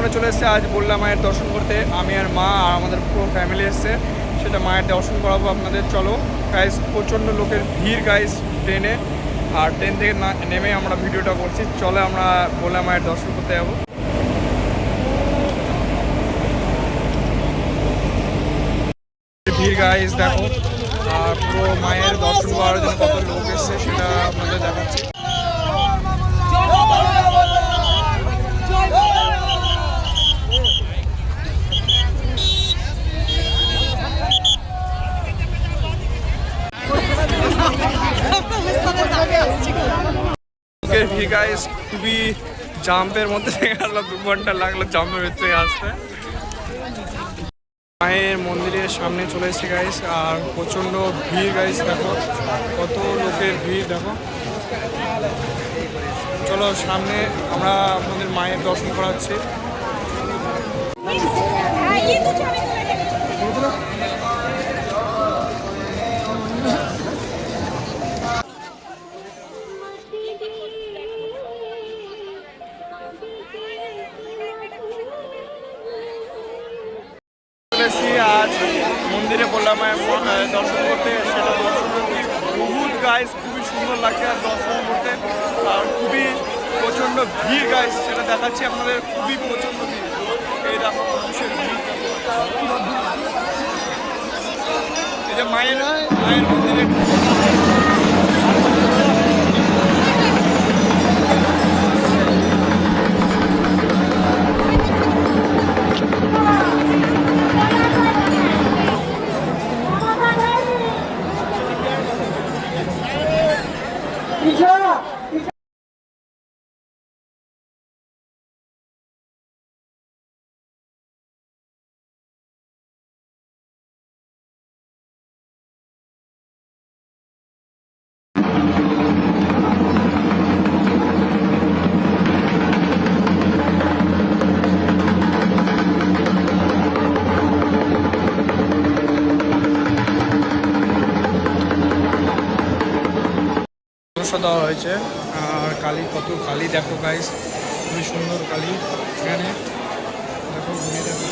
আমরা চলে এসেছি, আজ বললাম মায়ের দর্শন করতে। আমি আর মা আর আমাদের পুরো ফ্যামিলি এসছে। সেটা মায়ের দর্শন করাবো আপনাদের। চলো গাইস প্রচণ্ড লোকের ভিড় গাইস ট্রেনে। আর ট্রেন থেকে নেমে আমরা ভিডিওটা করছি। চলে, আমরা বললাম মায়ের দর্শন করতে যাব। ভিড় গাইস দেখো। আর পুরো মায়ের দর্শন করার জন্য কত লোক এসছে সেটা আপনাদের দেখাচ্ছি। লোকের ভিড় গাইস খুবই জাম্পের মধ্যে গেল দু ঘণ্টা লাগল জাম্পের ভিতরে আসতে। মায়ের মন্দিরের সামনে চলে এসেছে গাইস আর প্রচণ্ড ভিড় গাইস দেখো, কত লোকের ভিড়, দেখো। চলো, সামনে আমরা আপনাদের মায়ের দর্শন করাচ্ছি। চলে এসেছি আজ মন্দিরে বললাম দর্শন করতে। সেটা দর্শন বহুত গাইস খুবই সুন্দর লাগছে আর দর্শন করতে। আর খুবই প্রচণ্ড ভিড় গাইস সেটা দেখাচ্ছি আপনাদের। খুবই প্রচণ্ড ভিড়। এই দেখো মানুষের ভিড়। এই যে মায়ের মায়ের মন্দিরে Yeah. পরশা দেওয়া হয়েছে। আর কালি কত কালি দেখো গাইস খুবই সুন্দর কালি এখানে। দেখো ঘুরে দেখো